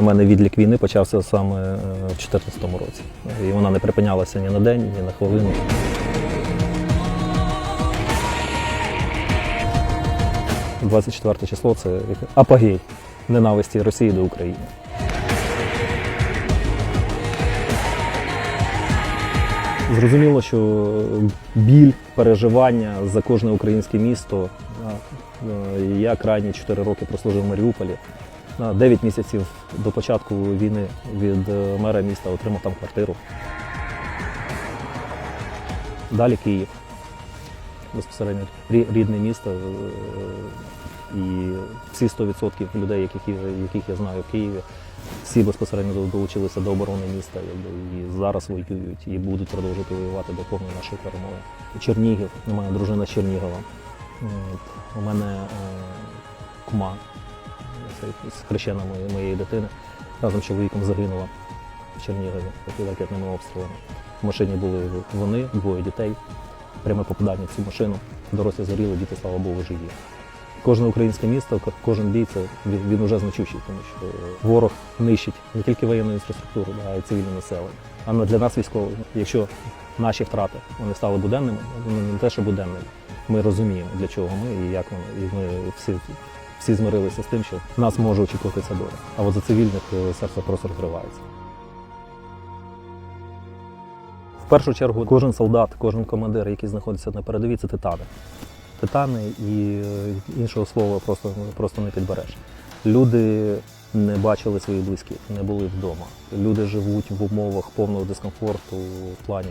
Для мене відлік війни почався саме е, в 2014 році. І вона не припинялася ні на день, ні на хвилину. – 24 число це апогей ненависті Росії до України. Зрозуміло, що біль, переживання за кожне українське місто. е, Я крайні 4 роки прослужив в Маріуполі. На 9 місяців до початку війни від е, мера міста отримав там квартиру. Далі Київ. Безпосередньо рідне місто. е, І всі 100% людей, яких, яких я знаю в Києві, всі безпосередньо долучилися до оборони міста і зараз воюють, і будуть продовжувати воювати до повної нашої перемоги. Чернігів, у мене дружина з Чернігова. У мене кума, це хрещена моєї, дитини, разом з чоловіком загинула в Чернігові під ракетними обстрілами. В машині були вони, двоє дітей, пряме попадання в цю машину. Дорослі згоріли, діти, слава Богу, живі. Кожне українське місто, кожен бій це він, уже значущий, тому що ворог нищить не тільки воєнну інфраструктуру, а й цивільне населення. А для нас військових, якщо наші втрати вони стали буденними, вони не те, що буденними. Ми розуміємо, для чого ми і як вони. І ми всі, всі змирилися з тим, що нас може очікувати доля. А от за цивільних е, серце просто розривається. В першу чергу кожен солдат, кожен командир, який знаходиться на передовій, це титани. Титани і е, іншого слова просто, просто не підбереш. Люди не бачили своїх близьких, не були вдома. Люди живуть в умовах повного дискомфорту в плані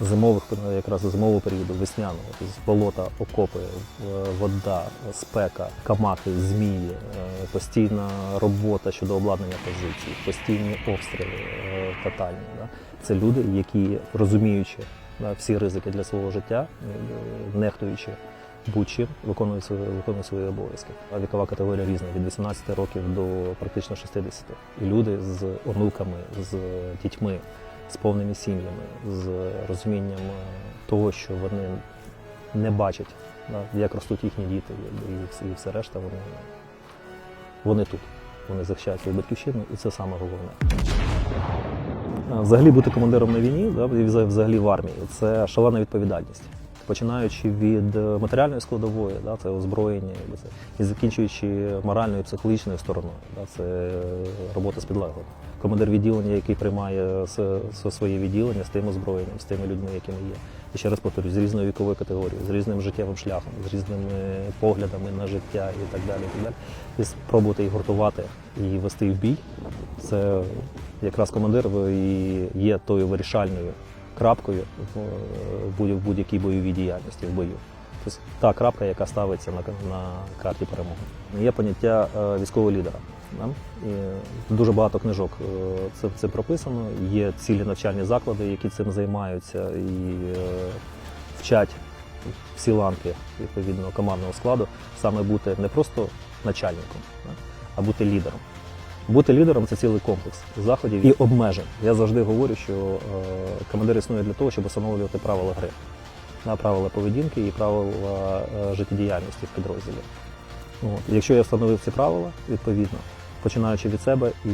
зимових, якраз зимового періоду, весняного, з болота, окопи, е, вода, спека, камаки, змії, е, постійна робота щодо обладнання позицій, постійні обстріли е, тотальні. Це люди, які розуміючи всі ризики для свого життя, е, нехтуючи будь-чим, виконують свої, виконують свої обов'язки. А вікова категорія різна від 18 років до практично 60. І люди з онуками, з дітьми, з повними сім'ями, з розумінням е, того, що вони не бачать, як ростуть їхні діти, і, все- решта, вони, вони тут. Вони захищають свою батьківщину, і це саме головне. Взагалі бути командиром на війні, і взагалі в армії, це шалена відповідальність. Починаючи від е, матеріальної складової, да, це озброєння, і закінчуючи моральною і психологічною стороною, да, це е, робота з підлеглим. Командир відділення, який приймає своє відділення з тим озброєнням, з тими людьми, якими є. І ще раз повторюю, з різною віковою категорією, з різним життєвим шляхом, з різними поглядами на життя і так далі. І, так далі. і спробувати їх гуртувати і вести в бій. Це якраз командир і є тою вирішальною крапкою в, в будь- в будь-якій бойовій діяльності в бою. Тобто та крапка, яка ставиться на, на карті перемоги. Є поняття е, військового лідера. І дуже багато книжок е, це, це прописано. Є цілі навчальні заклади, які цим займаються і е, вчать всі ланки відповідно командного складу саме бути не просто начальником, а бути лідером. Бути лідером це цілий комплекс заходів і обмежень. Я завжди говорю, що е, командир існує для того, щоб встановлювати правила гри, на правила поведінки і правила е, життєдіяльності в підрозділі. От. Якщо я встановив ці правила, відповідно, починаючи від себе і,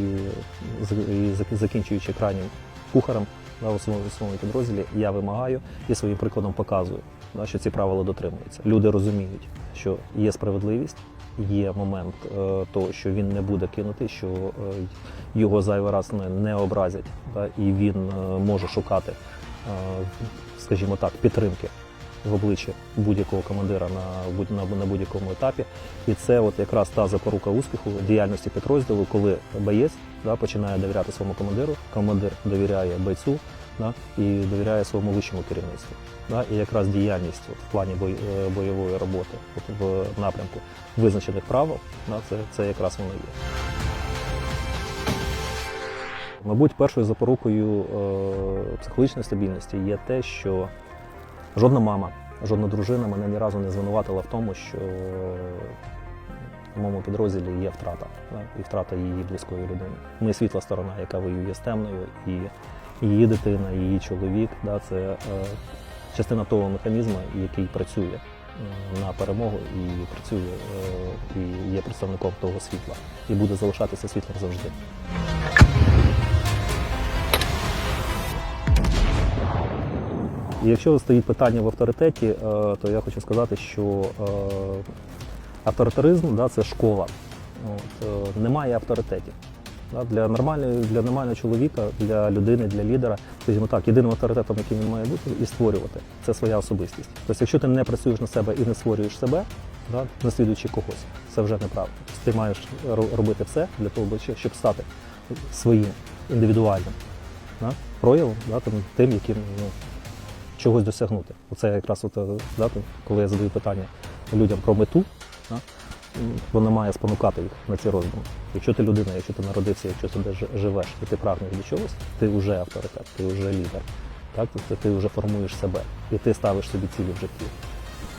і закінчуючи крайнім кухарем да, у своєму підрозділі, я вимагаю і своїм прикладом показую, да, що ці правила дотримуються. Люди розуміють, що є справедливість, є момент е, того, що він не буде кинутий, що е, його зайвий раз не, образять, і він е, може шукати, скажімо так, підтримки в обличчі будь-якого командира на, будь- на, на будь-якому етапі. І це от якраз та запорука успіху діяльності підрозділу, коли боєць да, починає довіряти своєму командиру, командир довіряє бойцю да, і довіряє своєму вищому керівництву. Да, і якраз діяльність от, в плані е, бойової роботи от, в напрямку визначених правил, да, це, це якраз воно є. Мабуть, першою запорукою е, психологічної стабільності є те, що жодна мама, жодна дружина мене ні разу не звинуватила в тому, що в моєму підрозділі є втрата, і втрата її близької людини. Ми світла сторона, яка воює з темною, і її дитина, її чоловік да, це е, частина того механізму, який працює м, на перемогу і працює е, і є представником того світла, і буде залишатися світлом завжди. Якщо стоїть питання в авторитеті, е, то я хочу сказати, що е, авторитаризм да, це школа. От, е, немає авторитетів. Для нормальної, для нормального чоловіка, для людини, для лідера, скажімо так, єдиним авторитетом, яким він має бути, і створювати це своя особистість. Тобто, якщо ти не працюєш на себе і не створюєш себе, да, наслідуючи когось, це вже неправда. Ти маєш робити все для того, щоб- стати своїм індивідуальним да, проявом, да, тим, тим, яким ну, чогось досягнути. Оце якраз от, е, да, там, коли я задаю питання людям про мету, да, вона має спонукати їх на ці роздуми. Якщо ти людина, якщо ти народився, якщо ти живеш і ти прагнеш до чогось, ти вже авторитет, ти вже лідер. Так? Тобто ти вже формуєш себе і ти ставиш собі цілі в житті.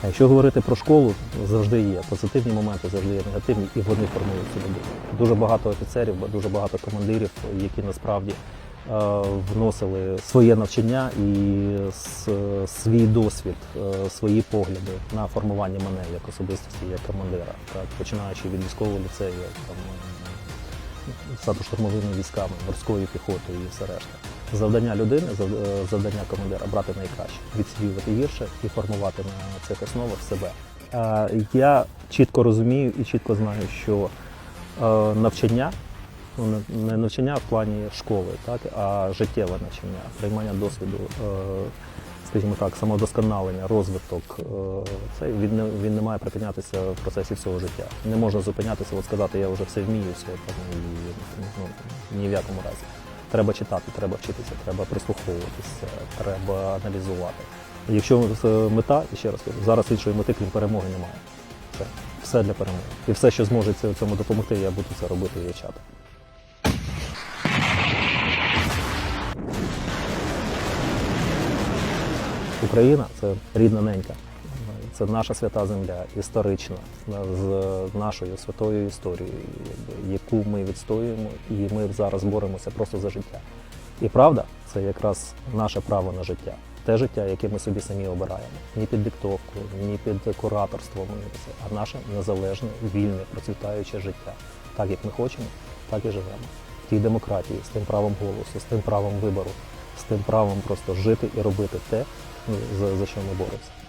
А якщо говорити про школу, завжди є позитивні моменти, завжди є негативні, і вони формують цю людину. Дуже багато офіцерів, дуже багато командирів, які насправді вносили своє навчання і свій досвід, е, свої погляди на формування мене як особистості, як командира, так, починаючи від військового ліцею, там, е, садо-штурмовими військами, морською піхотою і все решта. Завдання людини, е, завдання командира брати найкраще, відсвілювати гірше і формувати на цих основах себе. Е, Я чітко розумію і чітко знаю, що е, навчання, ну не- навчання в плані школи, так, а життєве навчання, приймання досвіду, е, скажімо так, самодосконалення, розвиток, е, це він не, він не має припинятися в процесі всього життя. Не можна зупинятися, от сказати, я вже все вмію, все ну, ні в якому разі. Треба читати, треба вчитися, треба прислуховуватися, треба аналізувати. Якщо е, мета, і ще раз кажу, зараз іншої мети, крім перемоги, немає. Все, все для перемоги. І все, що зможе це- цьому допомогти, я буду це робити і вивчати. Україна це рідна ненька. Це наша свята земля, історична, з нашою святою історією, яку ми відстоюємо, і ми зараз боремося просто за життя. І правда, це якраз наше право на життя. Те життя, яке ми собі самі обираємо. Ні під диктовку, ні під кураторством, а наше незалежне, вільне, процвітаюче життя. Так як ми хочемо, так і живемо. В тій демократії, з тим правом голосу, з тим правом вибору, з тим правом просто жити і робити те, за, за що ми боремося.